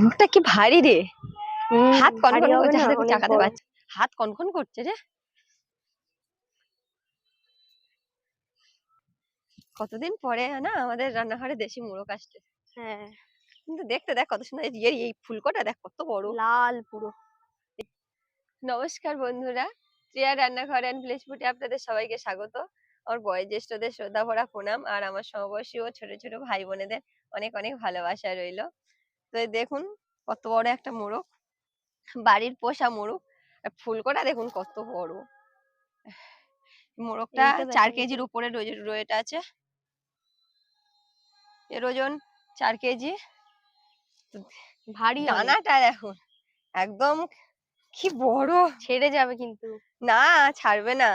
মুখটা কি ভারী রে? হাত কনকন করছে হাতে চাকাতে। পারছে। হাত কনকন করছে রে। কতদিন পরে না আমাদের রান্নাঘরে দেশি মোরগ আসছে। হ্যাঁ। কিন্তু দেখতে দেখ কত সুন্দর এই এই ফুলকোটা দেখ কত বড়। লাল পুরো। নমস্কার বন্ধুরা প্রিয়া রান্নাঘর অ্যান্ড ভিলেজ ফুটে আপনাদের সবাইকে স্বাগত। আমার বয়োজ্যেষ্ঠদের শ্রদ্ধা ভরা প্রণাম আর আমার সমবয়সী ও ছোট ছোট ভাই বোনেদের অনেক অনেক ভালোবাসা রইল। তো দেখুন কত বড় একটা মোরগ। বাড়ির পোষা মোরগ। আর ফুলকোটা দেখুন কত বড়। মোরগটা চার কেজির উপরে ওয়েট আছে। এর ওজন চার কেজি। ভারী। দানাটা দেখুন। একদম কি বড়। ছেড়ে যাবে কিন্তু। না ছাড়বে না।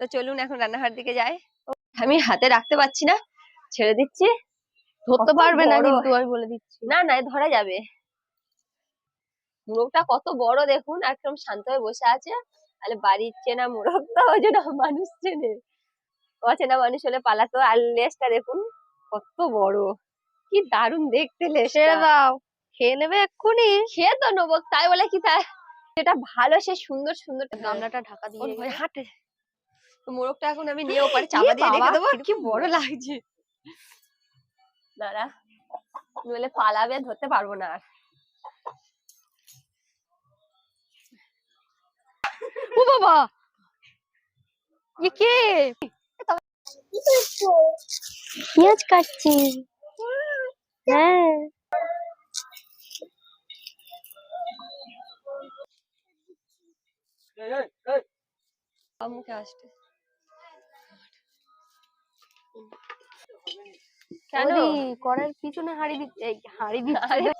তো চলুন এখন রান্নাঘর দিকে যাই। আমি হাতে রাখতে পারছি না। ছেড়ে দিচ্ছি। ধরতে পারবে না কিন্তু আমি বলে দিচ্ছি। না না ধরা যাবে। মোরগটা কত বড় দেখুন একদম শান্ত হয়ে বসে আছে। আরে বাড়ির চেনা মোরগ তো অচেনা মানুষ চেনে। অচেনা মানুষ হলে পালাতো। আর লেজটা দেখুন কত বড়। কি দারুণ দেখতে লেজটা। দাও খেয়ে নেবে এক্ষুনি। খেয়ে তো নেব তাই বলে কি তাই যেটা ভালো সে সুন্দর সুন্দর। গামলাটা ঢাকা দিয়ে। হাঁটে। মোরগটা এখন আমি নিয়ে ওপারে চাপা দিয়ে রেখে দেবো। কি বড় লাগছে। দাঁড়া। নইলে পালাবে ধরতে পারব না আর। ও বাবা! ইয়ে কে? পেঁয়াজ কাটছি। হ্যাঁ। মুখে আসছে কেন? কড়াইয়ের পিছনে হাঁড়ি দি এই হাঁড়ি দিচ্ছে।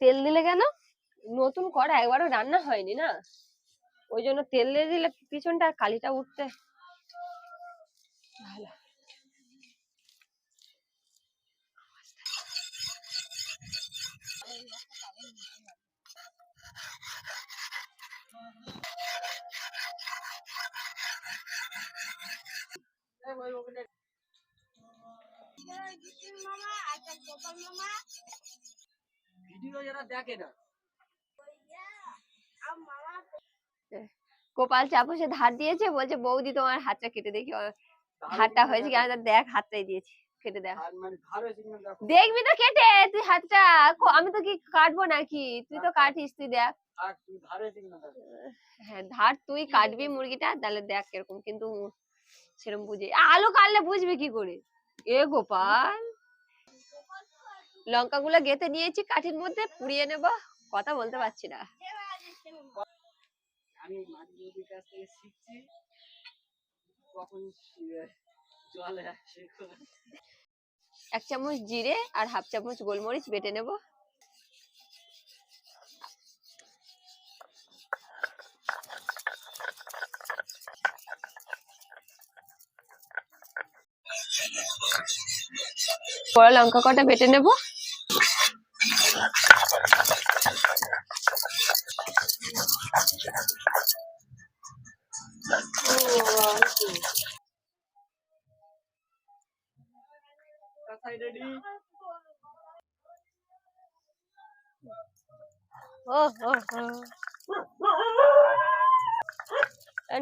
তেল দিলে কেন? নতুন কড়া একবারও রান্না হয়নি না? ওই জন্য তেল দিয়ে দিলে পিছনটা আর কালিটা উঠতে। ভালো। ভিডিও যারা দেখে না। গোপাল ধার দিয়েছে বলছে বৌদি তোমার হাতটা কেটে দেখি ধারটা হয়েছে কি আমি দেখ হাতটাই দিয়েছি কেটে দেখ। মানে দেখো। দেখবি তো কেটে তুই হাতটা আমি তো কি কাটবো নাকি? তুই তো কাটিস তুই দেখো। হ্যাঁ ধার তুই কাটবি মুরগিটা তাহলে দেখ কীরকম কিন্তু সেরকম বুঝে আলু কাটলে বুঝবি কি করে? এ গোপাল। লঙ্কাগুলো গেঁথে নিয়েছি কাঠির মধ্যে পুড়িয়ে নেব কথা বলতে পারছি না। আমি মাঝ কাছ থেকে শিখছি কখন জলে এক চামচ জিরে আর হাফ চামচ গোলমরিচ বেটে নেব। বড় লঙ্কা কটা বেটে নেব?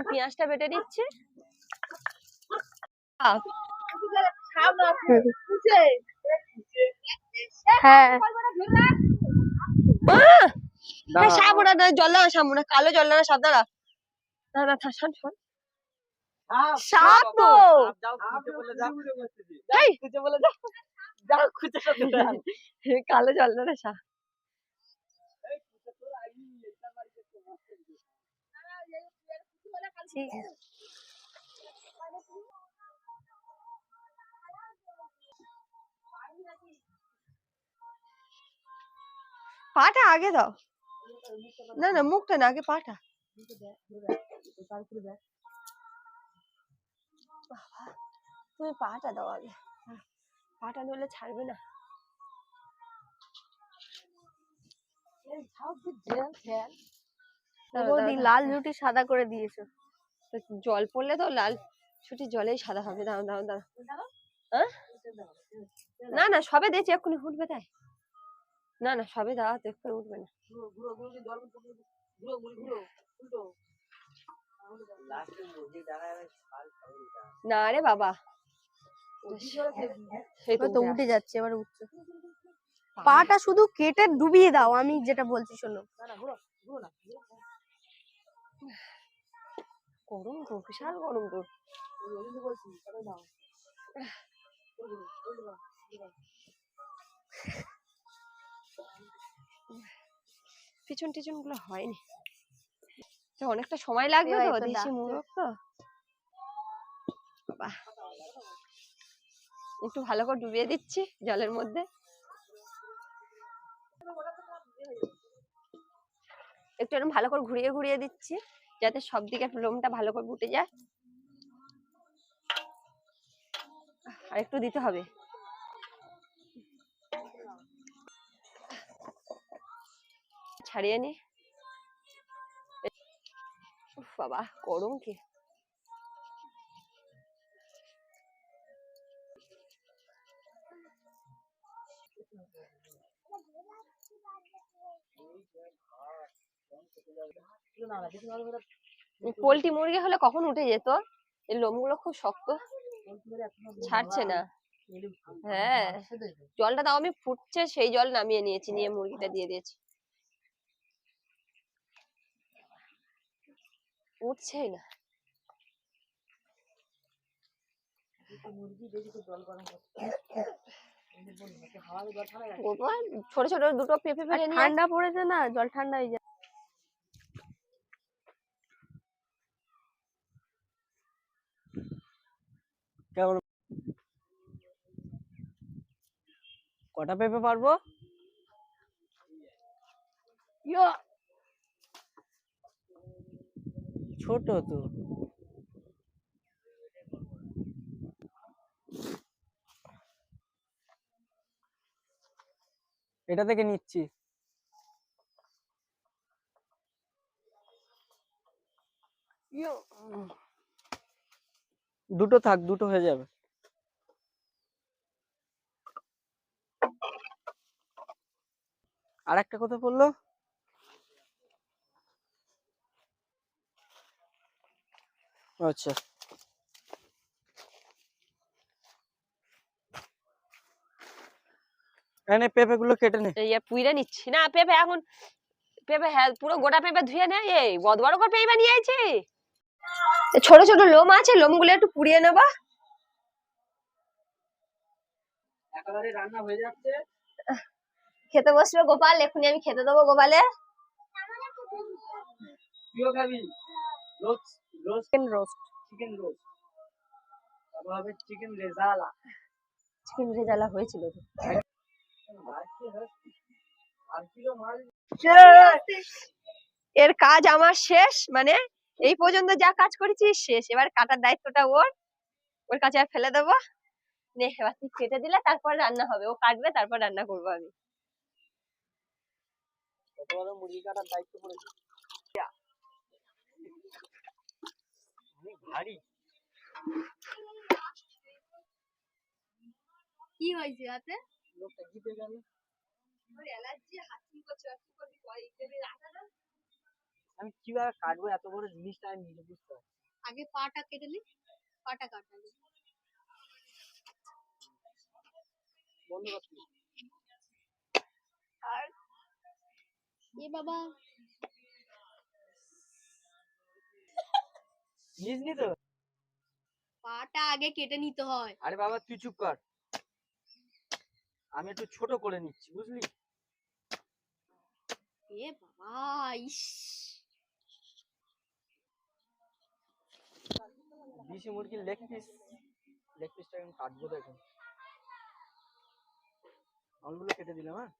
পেঁয়াজটা বেটে দিচ্ছে। হ্যাঁ! এই সাবুনা না জল দাও সাবুনা কালো জল সাব দাঁড়া না না থাক, শোন শোন সাপ তো। কালো জল না সাপ। ঠিক আছে। পাটা আগে দাও। না না মুখটা না আগে পাটা। তুমি পাটা দাও আগে। পাটা নইলে ছাড়বে না। লাল। রুটি সাদা করে দিয়েছ। জল পড়লে তো লাল ছুটি জলেই সাদা হবে। দাঁড়াও দাঁড়াও হ্যাঁ না না সবে দিয়েছি এক্ষুনি উঠবে তাই। না না সবে দাও তো এক্ষুনি উঠবে না। না রে বাবা। এই তো তো উঠে যাচ্ছে এবার উঠছে। পাটা শুধু কেটে ডুবিয়ে দাও আমি যেটা বলছি শোনো। গরম তো বিশাল গরম তো বলছি পিছন টিছনগুলো হয়নি। তো অনেকটা সময় লাগবে তো দেশি। মুরগ তো। একটু ভালো করে ডুবিয়ে দিচ্ছি জলের মধ্যে। একটু এরকম ভালো করে ঘুরিয়ে ঘুরিয়ে দিচ্ছি যাতে সব দিকে লোমটা ভালো করে ফুটে যায়। আর একটু দিতে হবে। ছাড়িয়ে নি। বাবা, গরম কি? পোল্ট্রি মুরগি হলে কখন উঠে যেত? এই লোমগুলো খুব শক্ত। ছাড়ছে না। হ্যাঁ। জলটা তাও আমি ফুটছে, সেই জল নামিয়ে নিয়েছি, নিয়ে মুরগিটা দিয়ে দিয়েছি উঠছেই না দুটো মুরগি বেশি তো জল গরম করতে এমনি বলি নাকি হাওয়া জল ঠান্ডা লাগে ওপর ছোট ছোট দুটো পেঁপে ফেলে ঠান্ডা পড়েছে না জল ঠান্ডা হয়ে যায়। কেমন? কটা পেঁপে পারব? ইয়া! ছোট তো। এটা থেকে নিচ্ছি। দুটো থাক দুটো হয়ে যাবে। আর একটা কথা বলল? আচ্ছা। এনে পেঁপে গুলো কেটে নে। এই পুইরে নিচ্ছি। না পেঁপে এখন পেঁপে হ্যাঁ পুরো গোটা পেঁপে ধুয়ে নে এই বড় বড় করে পেঁপে নিয়ে আইছি। ছোট ছোট লোম আছে লোমগুলো একটু পুড়িয়ে নেবা। একেবারে রান্না হয়ে যাচ্ছে। খেতে বসবে গোপাল এক্ষুনি আমি খেতে দেবো গোপালে তুইও খাবি। চিকেন রোস্ট চিকেন রোস্ট তারপর হবে চিকেন রেজালা। চিকেন রেজালা হয়েছিল তো। আর কি হবে? আর কিলো মাল এর কাজ আমার শেষ মানে এই পর্যন্ত যা কাজ করেছি শেষ। এবার কাটার দায়িত্বটা ওর। ওর কাছে আর ফেলে দেবো। নে এবার তুই কেটে দিলে তারপর রান্না হবে। ও কাটবে তারপর রান্না করব আমি। মুরগি কাটার দায়িত্ব পড়েছে? ভারী। কি হয়েছে হাতে লোকটা জিতে গেল। আমি কীভাবে কাটবো? এত বড় জিনিসটা আমি নিজে বুঝতে পারছি আগে পাটা কেটে নি পাটা কাটা বন্ধ করছি। এ বাবা নিসনি তো? পাটা আগে কেটে নিতে হয়। আরে বাবা তুই চুপ কর। আমি একটু ছোট করে নিচ্ছি বুঝলি? এ বাবা ইস। দেশি মুরগির লেগ পিস লেগ পিসটা আমি কাটবো তো এখন কেটে দিলাম হ্যাঁ?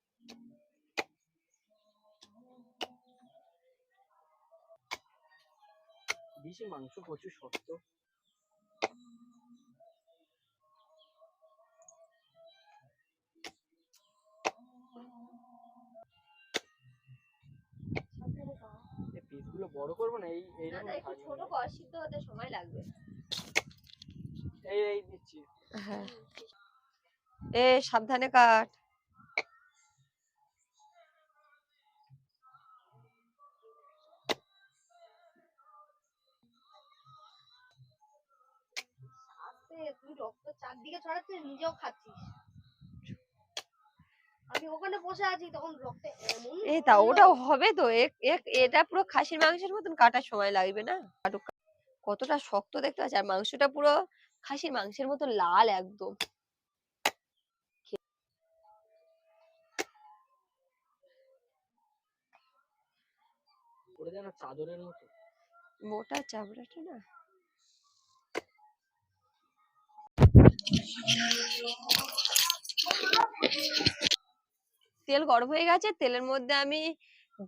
দেশি মাংস প্রচুর শক্ত। এই পিসগুলো বড় করব না এই এইরকম থাকবে। সিদ্ধ হতে সময় লাগবে। এই এই দিচ্ছি। হ্যাঁ। এ সাবধানে কাট। আস্তে তুই রক্ত চারদিকে ছড়াচ্ছিস নিজেও খাচ্ছিস। আমি ওখানে বসে আছি তখন রক্তে এমন এই তা ওটাও হবে তো এটা পুরো খাসির মাংসের মতন কাটার সময় লাগবে না? কতটা শক্ত দেখতে পাচ্ছি আর মাংসটা পুরো খাসির মাংসের মতো লাল একদম। চাদরের মতো। মোটা চামড়াটা না? তেল গরম হয়ে গেছে, তেলের মধ্যে আমি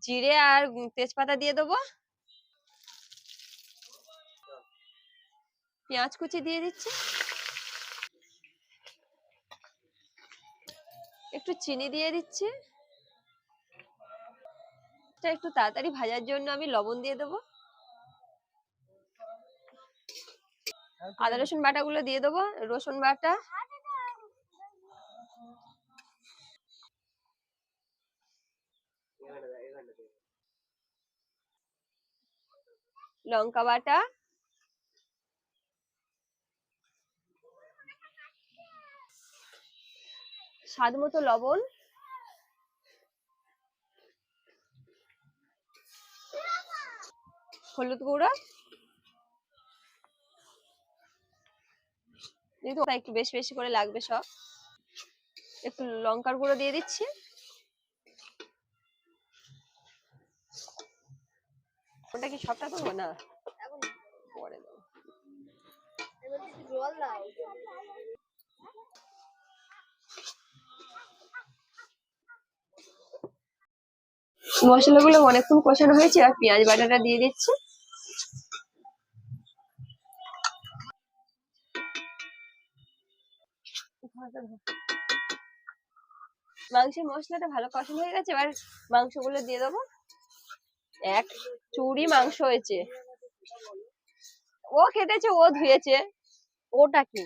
জিরে আর তেজপাতা দিয়ে দেবো। পেঁয়াজ কুচি দিয়ে দিচ্ছি। একটু চিনি দিয়ে দিচ্ছি। একটু তাড়াতাড়ি ভাজার জন্য আমি লবণ দিয়ে দেবো। আদা রসুন বাটাগুলো দিয়ে দেবো। রসুন বাটা। লঙ্কা বাটা। স্বাদ মতো লবণ। হলুদ গুঁড়ো। যেহেতু একটু বেশি বেশি করে লাগবে সব। একটু লঙ্কার গুঁড়ো দিয়ে দিচ্ছি। ওটা কি সবটা দেবো না? এখন পরে দেবো। জল দাও। মশলাগুলো অনেকক্ষণ কষানো হয়েছে আর পেঁয়াজ বাটাটা দিয়ে দিচ্ছি। মাংসের মশলাটা ভালো কষানো হয়ে গেছে, এবার মাংসগুলো দিয়ে দেবো। এক চুরি মাংস হয়েছে। ও কেটেছে ও ধুয়েছে। ওটা কি?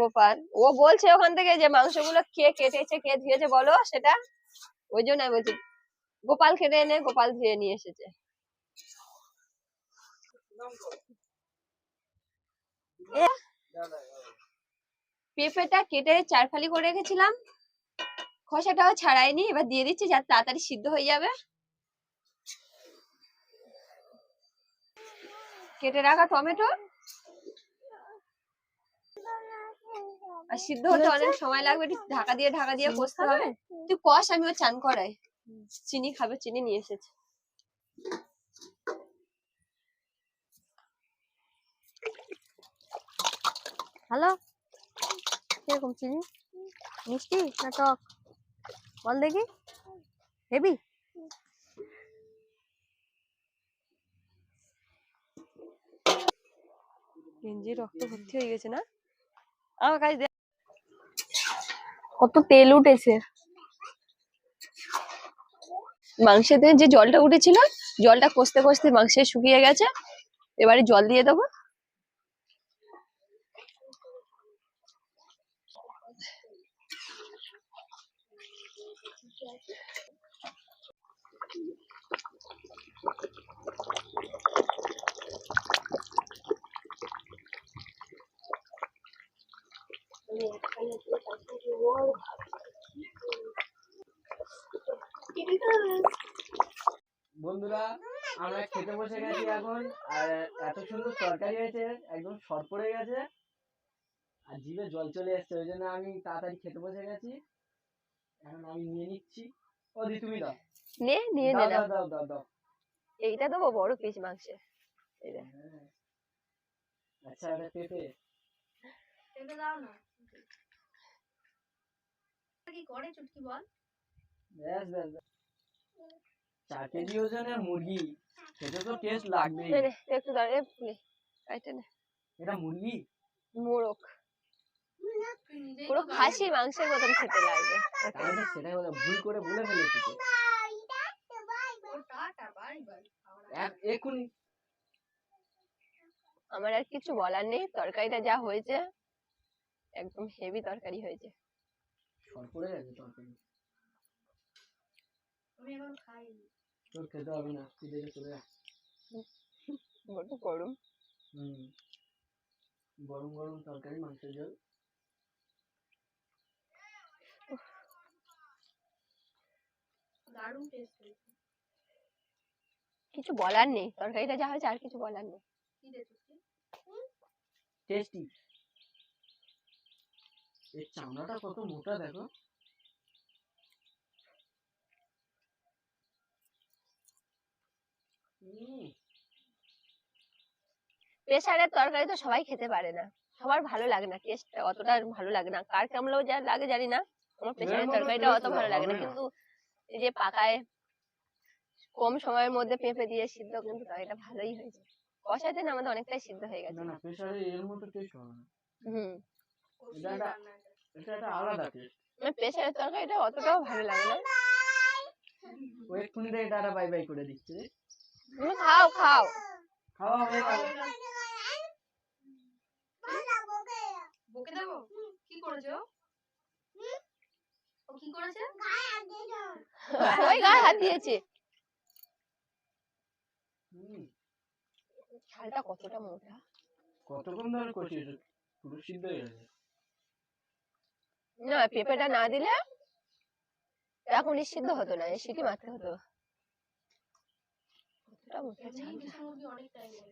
গোপাল, ও বলছে ওখান থেকে যে মাংসগুলো কে কেটেছে, কে ধুয়েছে বলো সেটা? ওই জন্য বলছি, গোপাল কেটে এনে গোপাল ধুয়ে নিয়ে এসেছে। পেঁপেটা কেটে চার ফালি করে রেখেছিলাম। খোসাটাও ছাড়াইনি এবার দিয়ে দিচ্ছি যাতে তাড়াতাড়ি সিদ্ধ হয়ে যাবে। কেটে রাখা টমেটো। আর সিদ্ধ হতে অনেক সময় লাগবে একটু ঢাকা দিয়ে ঢাকা দিয়ে কষতে হবে? তুই কষ আমি ও চান করাই। চিনি খাবে চিনি নিয়ে এসেছে। হ্যালো? কীরকম চিনি মিষ্টি না টক? বল দেখি। হেবি? রক্ত ভর্তি হয়ে গেছে না? আমার দে। কত তেল উঠেছে। মাংসের যে জলটা উঠেছিল, জলটা কষতে কষতে মাংসে শুকিয়ে গেছে। এবারে জল দিয়ে দেবো। বন্ধুরা আমরা খেতে বসে গেছি এখন আর এত সুন্দর তরকারি হয়েছে একদম সর পড়ে গেছে আর জিভে জল চলে এসছে ওই জন্য আমি তাড়াতাড়ি খেতে বসে গেছি। এখন আমি নিয়ে নিচ্ছি। ও দি তুমি দাও। নে নিয়ে দাও দাও দাও দাও। এইটা দেবো বড় পিস মাংসে হ্যাঁ। আচ্ছা এটা পেঁপে পেঁপে দাও না। কি করে চুটকি বল? ব্যাস ব্যাস ব্যাস। চার কেজি ওজনের মুরগি। খেতে তো টেস্ট নে, একটু দাঁড়িয়ে নে কাইটে নে। এটা মুরগি? মোরক পুরো খাসি মাংসের মতন খেতে লাগবে। সেটাই বলে ভুল করে বলে ফেলেছি তো। আমার আর কিছু বলার নেই তরকারিটা যা হয়েছে একদম হেভি তরকারি হয়েছে। সর গেছে তরকারি। আমি এখন খাইনি। তোর খেতে হবে না তুই দেখে চলে যা বড্ড গরম। হুম। গরম গরম তরকারি মাংসের ঝোল। দারুণ টেস্ট হয়েছে। কিছু বলার নেই। তরকারিটা যা হয়েছে আর কিছু বলার নেই। কি টেস্টি। এর চামড়াটা কত মোটা দেখো। উম, প্রেসারের তরকারি তো সবাই খেতে পারে না। সবার ভালো লাগে না টেস্টটা অতটা ভালো লাগে না। কার কেমন যা লাগে জানি না। আমার প্রেসারের মতো তরকারিটা অত ভালো লাগে না। না। কিন্তু এই যে পাকায় কম সময়ের মধ্যে পেঁপে দিয়ে সিদ্ধ কিন্তু তরকারিটা ভালোই হয়েছে। কষাতে না আমাদের অনেকটাই সিদ্ধ হয়ে গেছে। না না প্রেসারে এর মতো টেস্ট হবে না। হুম। এটা একটা- এটা একটা আলাদা টেস্ট আমার প্রেসারের তরকারিটা অতটাও ভালো লাগে না। ও এক্ষুনি থেকে টাটা বাই বাই করে দিচ্ছে। তুমি খাও খাও। খাওয়া হয়ে গেল বকে দেবো? কি করেছ ও কি করেছে? ওই গায়ে হাত দিয়েছে হুম, ঝালটা কতটা মোটা? কতক্ষণ ধরে কষিয়েছো পুরো সিদ্ধ হয়ে গেছে। না পেঁপেটা না দিলে এখনই সিদ্ধ হতো না সিটি মারতে হতো?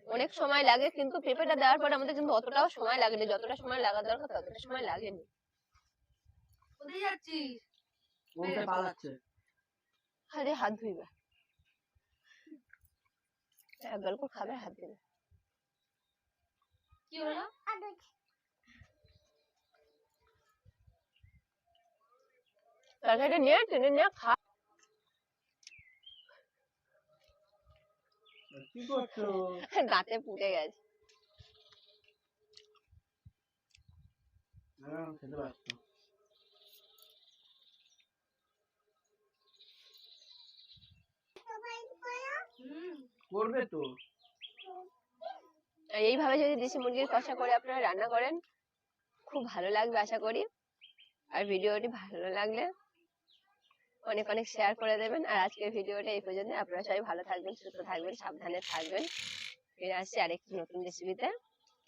অনেক সময় লাগে কিন্তু পেঁপেটা দেওয়ার পর আমাদের কিন্তু অতটাও সময় লাগেনি যতটা সময় লাগা দরকার ততটা সময় লাগেনি। কোথায় যাচ্ছিস? পালাচ্ছে। হাত ধুইবে। এক গল্প খাবে হাত দিবে কি হলো? তরকারিটা নিয়ে টেনে নিয়ে খা। কি করছ? দাঁতে পুড়ে গেছে। খেতে পারছ করবে তো। এইভাবে যদি দেশি মুরগির কষা করে আপনারা রান্না করেন খুব ভালো লাগবে আশা করি। আর ভিডিওটি ভালো লাগলে অনেক অনেক শেয়ার করে দেবেন। আর আজকের ভিডিওটা এই পর্যন্ত। আপনারা সবাই ভালো থাকবেন সুস্থ থাকবেন সাবধানে থাকবেন। ফিরে আসছি আরেকটি নতুন রেসিপিতে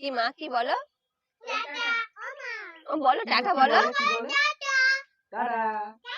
কি মা কি বলো? ও বলো টাটা বলো। টাটা।